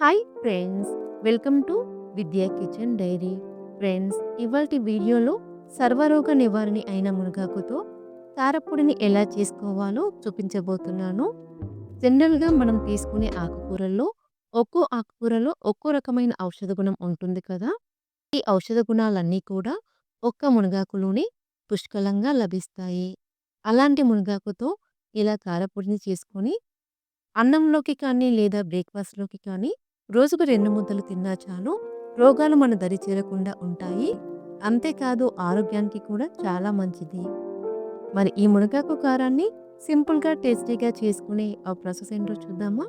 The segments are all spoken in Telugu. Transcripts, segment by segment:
Hi friends welcome to Vidya kitchen diary friends ఇవాటి వీడియోలో సర్వరోగ నివారణ అయిన మునగాకుతో కారపొడిని ఎలా చేసుకోవాలో చూపించబోతున్నాను. జనరల్గా మనం తీసుకునే ఆకుకూరల్లో ఒక్కో ఆకుకూరలో ఒక్కో రకమైన ఔషధ గుణం ఉంటుంది కదా. ఈ ఔషధ గుణాలన్నీ కూడా ఒక్క మునగాకులోనే పుష్కలంగా లభిస్తాయి. అలాంటి మునగాకుతో ఇలా కారపొడిని చేసుకొని అన్నంలోకి కానీ లేదా బ్రేక్ఫాస్ట్లోకి కానీ రోజుకు రెండు ముద్దలు తిన్నా చాలు. రోగాలు మన దరి చేరకుండా ఉంటాయి. అంతేకాదు ఆరోగ్యానికి కూడా చాలా మంచిది. మరి ఈ మునగాకు కారాన్ని సింపుల్గా టేస్టీగా చేసుకునే ఆ ప్రాసెస్ ఏంటో చూద్దామా?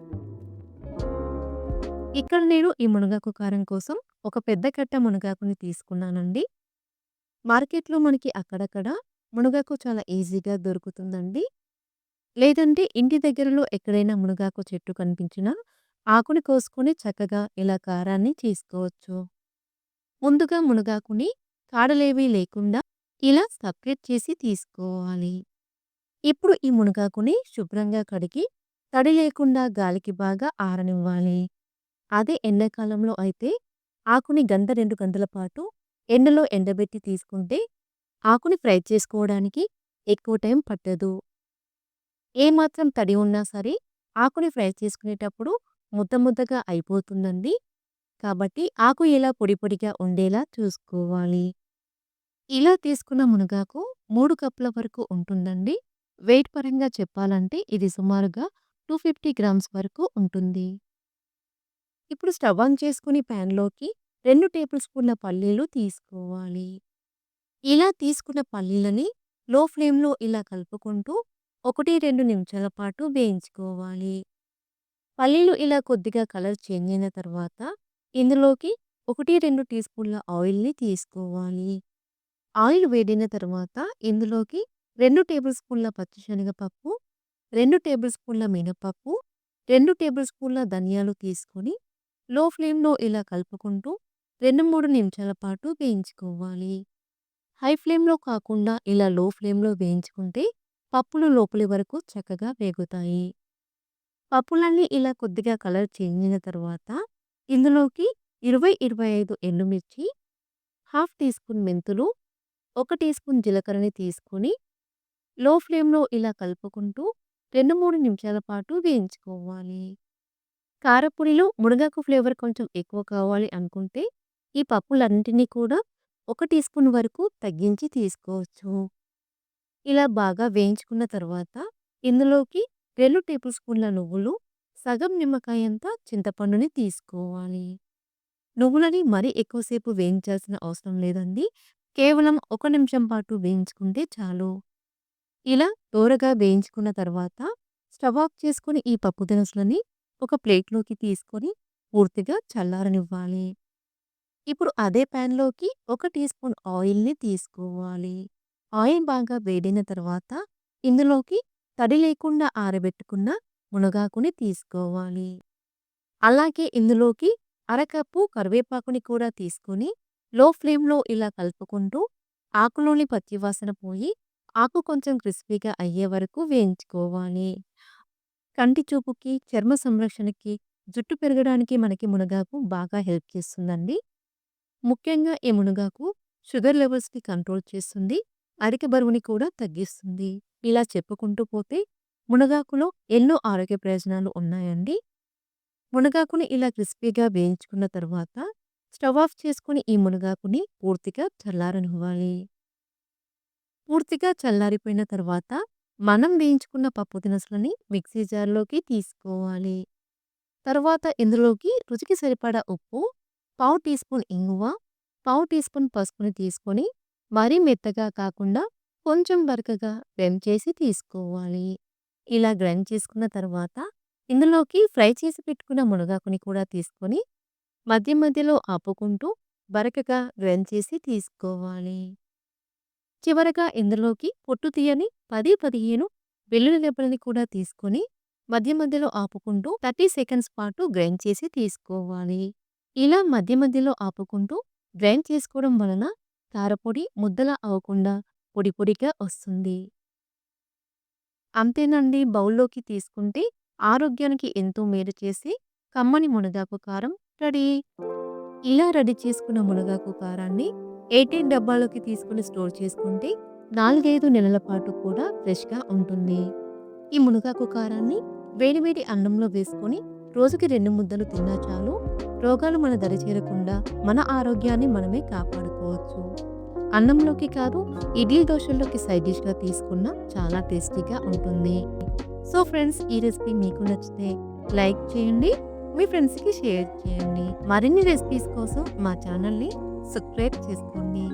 ఇక్కడ నేను ఈ మునగాకు కారం కోసం ఒక పెద్ద కట్ట మునగాకుని తీసుకున్నానండి. మార్కెట్లో మనకి అక్కడక్కడ మునగాకు చాలా ఈజీగా దొరుకుతుందండి. లేదంటే ఇంటి దగ్గరలో ఎక్కడైనా మునగాకు చెట్టు కనిపించినా ఆకుని కోసుకొని చక్కగా ఇలా కారాన్ని చేసుకోవచ్చు. ముందుగా మునగాకుని కాడలేవీ లేకుండా ఇలా సపరేట్ చేసి తీసుకోవాలి. ఇప్పుడు ఈ మునగాకుని శుభ్రంగా కడిగి తడి లేకుండా గాలికి బాగా ఆరనివ్వాలి. అదే ఎండాకాలంలో అయితే ఆకుని గంట రెండు గంటల పాటు ఎండలో ఎండబెట్టి తీసుకుంటే ఆకుని ఫ్రై చేసుకోవడానికి ఎక్కువ టైం పట్టదు. ఏమాత్రం తడి ఉన్నా సరే ఆకుని ఫ్రై చేసుకునేటప్పుడు ముద్ద ముద్దగా అయిపోతుందండి. కాబట్టి ఆకు ఇలా పొడి పొడిగా ఉండేలా చూసుకోవాలి. ఇలా తీసుకున్న మునగాకు మూడు కప్పుల వరకు ఉంటుందండి. వెయిట్ పరంగా చెప్పాలంటే ఇది సుమారుగా టూ ఫిఫ్టీ గ్రామ్స్ వరకు ఉంటుంది. ఇప్పుడు స్టవ్ ఆన్ చేసుకుని ప్యాన్లోకి రెండు టేబుల్ స్పూన్ల పల్లీలు తీసుకోవాలి. ఇలా తీసుకున్న పల్లీలని లో ఫ్లేమ్లో ఇలా కలుపుకుంటూ ఒకటి రెండు నిమిషాల పాటు వేయించుకోవాలి. పల్లీలు ఇలా కొద్దిగా కలర్ చేంజ్ అయిన తర్వాత ఇందులోకి ఒకటి రెండు టీ స్పూన్ల ఆయిల్ని తీసుకోవాలి. ఆయిల్ వేడిన తర్వాత ఇందులోకి రెండు టేబుల్ స్పూన్ల పచ్చిశనగపప్పు రెండు టేబుల్ స్పూన్ల మినపప్పు రెండు టేబుల్ స్పూన్ల ధనియాలు తీసుకొని లో ఫ్లేమ్లో ఇలా కలుపుకుంటూ రెండు మూడు నిమిషాల పాటు వేయించుకోవాలి. హై ఫ్లేమ్లో కాకుండా ఇలా లో ఫ్లేమ్లో వేయించుకుంటే పప్పులు లోపలి వరకు చక్కగా వేగుతాయి. పప్పులన్నీ ఇలా కొద్దిగా కలర్ చేంజ్ అయిన తర్వాత ఇందులోకి ఇరవై ఇరవై ఐదు ఎండుమిర్చి హాఫ్ టీ స్పూన్ మెంతులు ఒక టీ స్పూన్ జీలకర్రని తీసుకొని లో ఫ్లేమ్లో ఇలా కలుపుకుంటూ రెండు మూడు నిమిషాల పాటు వేయించుకోవాలి. కారపొడిలో మునగాకు ఫ్లేవర్ కొంచెం ఎక్కువ కావాలి అనుకుంటే ఈ పప్పులన్నింటినీ కూడా ఒక టీ స్పూన్ వరకు తగ్గించి తీసుకోవచ్చు. ఇలా బాగా వేయించుకున్న తర్వాత ఇందులోకి రెండు టేబుల్ స్పూన్ల నువ్వులు సగం నిమ్మకాయ అంతా చింతపండుని తీసుకోవాలి. నువ్వులని మరీ ఎక్కువసేపు వేయించాల్సిన అవసరం లేదండి. కేవలం ఒక నిమిషం పాటు వేయించుకుంటే చాలు. ఇలా దోరగా వేయించుకున్న తర్వాత స్టవ్ ఆఫ్ చేసుకుని ఈ పప్పు దినుసులని ఒక ప్లేట్లోకి తీసుకొని పూర్తిగా చల్లారనివ్వాలి. ఇప్పుడు అదే ప్యాన్లోకి ఒక టీ స్పూన్ ఆయిల్ని తీసుకోవాలి. ఆయిల్ బాగా వేడిన తర్వాత ఇందులోకి తడి లేకుండా ఆరబెట్టుకున్న మునగాకుని తీసుకోవాలి. అలాగే ఇందులోకి అరకప్పు కరివేపాకుని కూడా తీసుకొని లో ఫ్లేమ్లో ఇలా కలుపుకుంటూ ఆకులోని పచ్చివాసన పోయి ఆకు కొంచెం క్రిస్పీగా అయ్యే వరకు వేయించుకోవాలి. కంటి చూపుకి చర్మ సంరక్షణకి జుట్టు పెరగడానికి మనకి మునగాకు బాగా హెల్ప్ చేస్తుందండి. ముఖ్యంగా ఈ మునగాకు షుగర్ లెవెల్స్ని కంట్రోల్ చేస్తుంది. అధిక బరువుని కూడా తగ్గిస్తుంది. ఇలా చెప్పుకుంటూ పోతే మునగాకులో ఎన్నో ఆరోగ్య ప్రయోజనాలు ఉన్నాయండి. మునగాకుని ఇలా క్రిస్పీగా వేయించుకున్న తర్వాత స్టవ్ ఆఫ్ చేసుకుని ఈ మునగాకుని పూర్తిగా చల్లారనివ్వాలి. పూర్తిగా చల్లారిపోయిన తర్వాత మనం వేయించుకున్న పప్పు దినుసులని మిక్సీ జార్లోకి తీసుకోవాలి. తర్వాత ఇందులోకి రుచికి సరిపడా ఉప్పు పావు టీ స్పూన్ ఇంగువ పావు టీ స్పూన్ పసుపుని తీసుకొని మరీ మెత్తగా కాకుండా కొంచెం బరకగా గ్రైండ్ చేసి తీసుకోవాలి. ఇలా గ్రైండ్ చేసుకున్న తర్వాత ఇందులోకి ఫ్రై చేసి పెట్టుకున్న మునగాకుని కూడా తీసుకొని మధ్య మధ్యలో ఆపుకుంటూ బరకగా గ్రైండ్ చేసి తీసుకోవాలి. చివరగా ఇందులోకి పొట్టు తీయని పది పదిహేను వెల్లుల్లి దెబ్బలని కూడా తీసుకొని మధ్య మధ్యలో ఆపుకుంటూ థర్టీ సెకండ్స్ పాటు గ్రైండ్ చేసి తీసుకోవాలి. ఇలా మధ్య మధ్యలో ఆపుకుంటూ గ్రైండ్ చేసుకోవడం వలన కారపొడి ముద్దలా అవ్వకుండా పొడి పొడిగా వస్తుంది అంతేనండి బౌల్లోకి తీసుకుంటే ఆరోగ్యానికి ఎంతో మేలు చేసి కమ్మని మునగాకు కారం రెడీ. ఇలా రెడీ చేసుకున్న మునగాకు కారాన్ని ఎయిటీన్ డబ్బాలోకి తీసుకుని స్టోర్ చేసుకుంటే 4, 5 నెలల పాటు కూడా ఫ్రెష్‌గా ఉంటుంది. ఈ మునగాకు కారాన్ని వేడి వేడి అన్నంలో వేసుకొని రోజుకి రెండు ముద్దలు తిన్నా చాలు. రోగాలు మన దరి చేరకుండా మన ఆరోగ్యాన్ని మనమే కాపాడుకోవచ్చు. అన్నంలోకి కాదు ఇడ్లీ, దోశల్లోకి సైడ్ డిష్‌గా తీసుకున్నా చాలా టేస్టీగా ఉంటుంది. సో ఫ్రెండ్స్ ఈ రెసిపీ మీకు నచ్చితే లైక్ చేయండి. మీ ఫ్రెండ్స్‌కి షేర్ చేయండి. మరిన్ని రెసిపీస్ కోసం మా ఛానల్‌ని సబ్స్క్రైబ్ చేసుకోండి.